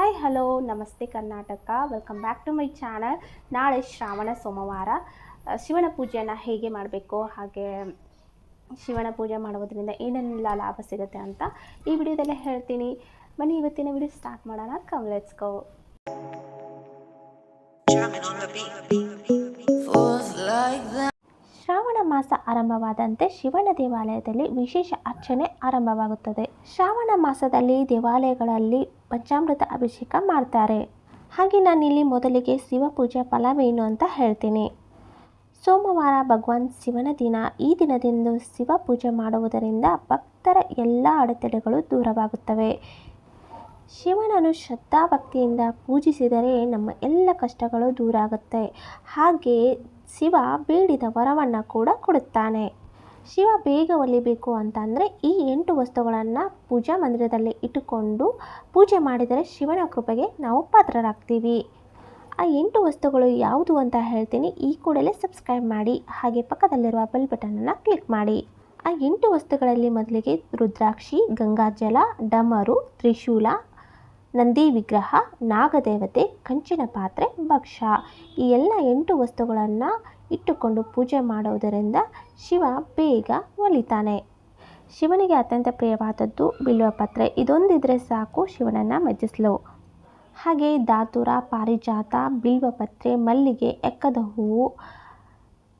Hi hello ನಮಸ್ತೆ Karnataka welcome back to my channel ನಾಳೆ ಶ್ರಾವಣ ಸೋಮವಾರ. ಶಿವನ ಪೂಜೆಯನ್ನು ಹೇಗೆ ಮಾಡಬೇಕು? ಹಾಗೆ ಶಿವನ ಪೂಜೆ ಮಾಡೋದ್ರಿಂದ ಏನೆಲ್ಲ ಲಾಭ ಸಿಗುತ್ತೆ ಅಂತ ಈ ವಿಡಿಯೋದಲ್ಲೇ ಹೇಳ್ತೀನಿ. ಬನ್ನಿ, ಇವತ್ತಿನ ವಿಡಿಯೋ ಸ್ಟಾರ್ಟ್ ಮಾಡೋಣ. Come let's go. ಮಾಸ ಆರಂಭವಾದಂತೆ ಶಿವನ ದೇವಾಲಯದಲ್ಲಿ ವಿಶೇಷ ಅರ್ಚನೆ ಆರಂಭವಾಗುತ್ತದೆ. ಶ್ರಾವಣ ಮಾಸದಲ್ಲಿ ದೇವಾಲಯಗಳಲ್ಲಿ ಪಂಚಾಮೃತ ಅಭಿಷೇಕ ಮಾಡ್ತಾರೆ. ಹಾಗೆ ನಾನಿಲ್ಲಿ ಮೊದಲಿಗೆ ಶಿವ ಪೂಜೆ ಫಲವೇನು ಅಂತ ಹೇಳ್ತೀನಿ. ಸೋಮವಾರ ಭಗವಾನ್ ಶಿವನ ದಿನ. ಈ ದಿನದಿಂದ ಶಿವ ಪೂಜೆ ಮಾಡುವುದರಿಂದ ಭಕ್ತರ ಎಲ್ಲ ಅಡೆತಡೆಗಳು ದೂರವಾಗುತ್ತವೆ. ಶಿವನನ್ನು ಶ್ರದ್ಧಾಭಕ್ತಿಯಿಂದ ಪೂಜಿಸಿದರೆ ನಮ್ಮ ಎಲ್ಲ ಕಷ್ಟಗಳು ದೂರ ಆಗುತ್ತೆ ಹಾಗೆ ಶಿವ ಬೇಡಿದ ವರವನ್ನು ಕೂಡ ಕೊಡುತ್ತಾನೆ. ಶಿವ ಬೇಗ ಒಲಿಬೇಕು ಅಂತಂದರೆ ಈ ಎಂಟು ವಸ್ತುಗಳನ್ನು ಪೂಜಾ ಮಂದಿರದಲ್ಲಿ ಇಟ್ಟುಕೊಂಡು ಪೂಜೆ ಮಾಡಿದರೆ ಶಿವನ ಕೃಪೆಗೆ ನಾವು ಪಾತ್ರರಾಗ್ತೀವಿ. ಆ ಎಂಟು ವಸ್ತುಗಳು ಯಾವುದು ಅಂತ ಹೇಳ್ತೀನಿ ಈ ಕೂಡಲೇ ಸಬ್ಸ್ಕ್ರೈಬ್ ಮಾಡಿ, ಹಾಗೆ ಪಕ್ಕದಲ್ಲಿರುವ ಬೆಲ್ ಬಟನನ್ನು ಕ್ಲಿಕ್ ಮಾಡಿ. ಆ ಎಂಟು ವಸ್ತುಗಳಲ್ಲಿ ಮೊದಲಿಗೆ ರುದ್ರಾಕ್ಷಿ, ಗಂಗಾಜಲ, ಡಮರು, ತ್ರಿಶೂಲ ನಂದಿ ವಿಗ್ರಹ, ನಾಗದೇವತೆ, ಕಂಚಿನ ಪಾತ್ರೆ, ಭಕ್ಷ ಈ ಎಲ್ಲ ಎಂಟು ವಸ್ತುಗಳನ್ನು ಇಟ್ಟುಕೊಂಡು ಪೂಜೆ ಮಾಡುವುದರಿಂದ ಶಿವ ಬೇಗ ಒಲಿತಾನೆ. ಶಿವನಿಗೆ ಅತ್ಯಂತ ಪ್ರಿಯವಾದದ್ದು ಬಿಲ್ವಪತ್ರೆ ಇದೊಂದಿದ್ರೆ ಸಾಕು ಶಿವನನ್ನು ಮೆಚ್ಚಿಸಲು. ಹಾಗೆ ಧಾತುರ, ಪಾರಿಜಾತ ಬಿಲ್ವಪತ್ರೆ ಮಲ್ಲಿಗೆ, ಎಕ್ಕದ ಹೂವು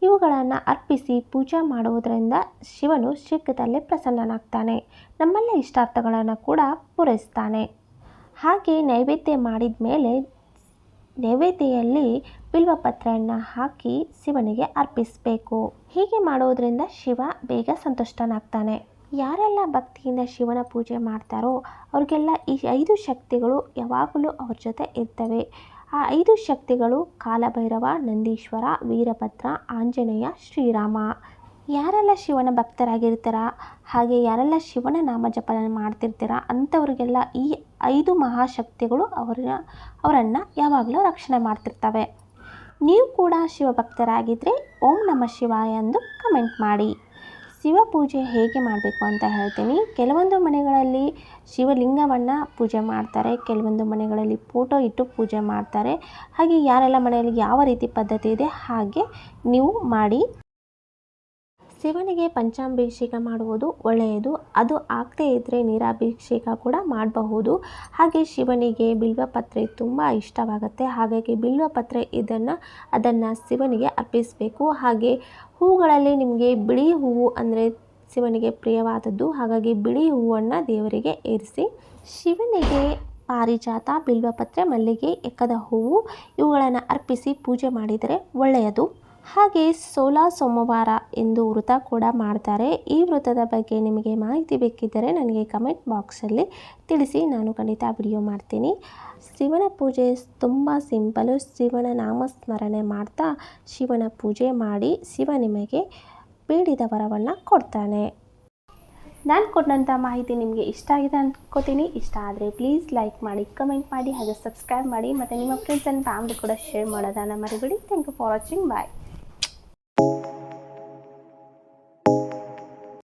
ಇವುಗಳನ್ನು ಅರ್ಪಿಸಿ ಪೂಜೆ ಮಾಡುವುದರಿಂದ ಶಿವನು ಶೀಘ್ರದಲ್ಲೇ ಪ್ರಸನ್ನನಾಗ್ತಾನೆ. ನಮ್ಮಲ್ಲೇ ಇಷ್ಟಾರ್ಥಗಳನ್ನು ಕೂಡ ಪೂರೈಸ್ತಾನೆ. ಹಾಗೆ ನೈವೇದ್ಯ ಮಾಡಿದ ಮೇಲೆ ನೈವೇದ್ಯದಲ್ಲಿ ಬಿಲ್ವಪತ್ರೆಯನ್ನು ಹಾಕಿ ಶಿವನಿಗೆ ಅರ್ಪಿಸಬೇಕು. ಹೀಗೆ ಮಾಡೋದರಿಂದ ಶಿವ ಬೇಗ ಸಂತುಷ್ಟನಾಗ್ತಾನೆ. ಯಾರೆಲ್ಲ ಭಕ್ತಿಯಿಂದ ಶಿವನ ಪೂಜೆ ಮಾಡ್ತಾರೋ ಅವ್ರಿಗೆಲ್ಲ ಈ ಐದು ಶಕ್ತಿಗಳು ಯಾವಾಗಲೂ ಅವ್ರ ಜೊತೆ ಇರ್ತವೆ. ಆ ಐದು ಶಕ್ತಿಗಳು ಕಾಲಭೈರವ, ನಂದೀಶ್ವರ, ವೀರಭದ್ರ, ಆಂಜನೇಯ, ಶ್ರೀರಾಮ. ಯಾರೆಲ್ಲ ಶಿವನ ಭಕ್ತರಾಗಿರ್ತಾರ? ಹಾಗೆ ಯಾರೆಲ್ಲ ಶಿವನ ನಾಮ ಜಪನ ಮಾಡ್ತಿರ್ತೀರ? ಅಂಥವ್ರಿಗೆಲ್ಲ ಈ ಐದು ಮಹಾಶಕ್ತಿಗಳು ಅವರ ಅವರನ್ನು ಯಾವಾಗಲೂ ರಕ್ಷಣೆ ಮಾಡ್ತಿರ್ತವೆ. ನೀವು ಕೂಡ ಶಿವಭಕ್ತರಾಗಿದ್ದರೆ ಓಂ ನಮ ಶಿವಾಯ ಎಂದು ಕಮೆಂಟ್ ಮಾಡಿ. ಶಿವ ಪೂಜೆ ಹೇಗೆ ಮಾಡಬೇಕು ಅಂತ ಹೇಳ್ತೀನಿ. ಕೆಲವೊಂದು ಮನೆಗಳಲ್ಲಿ ಶಿವಲಿಂಗವನ್ನು ಪೂಜೆ ಮಾಡ್ತಾರೆ, ಕೆಲವೊಂದು ಮನೆಗಳಲ್ಲಿ ಫೋಟೋ ಇಟ್ಟು ಪೂಜೆ ಮಾಡ್ತಾರೆ. ಹಾಗೆ ಯಾರೆಲ್ಲ ಮನೆಯಲ್ಲಿ ಯಾವ ರೀತಿ ಪದ್ಧತಿ ಇದೆ, ಹಾಗೆ ನೀವು ಮಾಡಿ. ಶಿವನಿಗೆ ಪಂಚಾಭಿಷೇಕ ಮಾಡುವುದು ಒಳ್ಳೆಯದು. ಅದು ಆಗದೇ ಇದ್ದರೆ ನೀರಾಭಿಷೇಕ ಕೂಡ ಮಾಡಬಹುದು. ಹಾಗೆ ಶಿವನಿಗೆ ಬಿಲ್ವಪತ್ರೆ ತುಂಬ ಇಷ್ಟವಾಗುತ್ತೆ. ಹಾಗಾಗಿ ಬಿಲ್ವಪತ್ರೆ ಇದನ್ನು, ಅದನ್ನು ಶಿವನಿಗೆ ಅರ್ಪಿಸಬೇಕು. ಹಾಗೆ ಹೂಗಳಲ್ಲಿ ನಿಮಗೆ ಬಿಳಿ ಹೂವು ಅಂದರೆ ಶಿವನಿಗೆ ಪ್ರಿಯವಾದದ್ದು. ಹಾಗಾಗಿ ಬಿಳಿ ಹೂವನ್ನು ದೇವರಿಗೆ ಏರಿಸಿ, ಶಿವನಿಗೆ ಪಾರಿಜಾತ ಬಿಲ್ವಪತ್ರೆ ಮಲ್ಲಿಗೆ ಎಕ್ಕದ ಹೂವು, ಇವುಗಳನ್ನು ಅರ್ಪಿಸಿ ಪೂಜೆ ಮಾಡಿದರೆ ಒಳ್ಳೆಯದು. ಹಾಗೆ ಸೋಲಾ ಸೋಮವಾರ ಎಂದು ವೃತ ಕೂಡ ಮಾಡ್ತಾರೆ. ಈ ವ್ರತದ ಬಗ್ಗೆ ನಿಮಗೆ ಮಾಹಿತಿ ಬೇಕಿದ್ದರೆ ನನಗೆ ಕಮೆಂಟ್ ಬಾಕ್ಸಲ್ಲಿ ತಿಳಿಸಿ. ನಾನು ಖಂಡಿತ ವಿಡಿಯೋ ಮಾಡ್ತೀನಿ. ಶಿವನ ಪೂಜೆ ತುಂಬ ಸಿಂಪಲು. ಶಿವನ ನಾಮಸ್ಮರಣೆ ಮಾಡ್ತಾ ಶಿವನ ಪೂಜೆ ಮಾಡಿ ಶಿವ ನಿಮಗೆ ಬೇಡಿದ ವರವನ್ನು ಕೊಡ್ತಾನೆ. ನಾನು ಕೊಟ್ಟಂಥ ಮಾಹಿತಿ ನಿಮಗೆ ಇಷ್ಟ ಆಗಿದೆ ಅಂದ್ಕೋತೀನಿ ಇಷ್ಟ ಆದರೆ ಪ್ಲೀಸ್ ಲೈಕ್ ಮಾಡಿ, ಕಮೆಂಟ್ ಮಾಡಿ ಹಾಗೆ ಸಬ್ಸ್ಕ್ರೈಬ್ ಮಾಡಿ. ಮತ್ತು ನಿಮ್ಮ ಫ್ರೆಂಡ್ಸ್ ಆ್ಯಂಡ್ ಫ್ಯಾಮಿಲಿ ಕೂಡ ಶೇರ್ ಮಾಡೋದನ್ನು ಮರಿಬೇಡಿ. Thank you for watching bye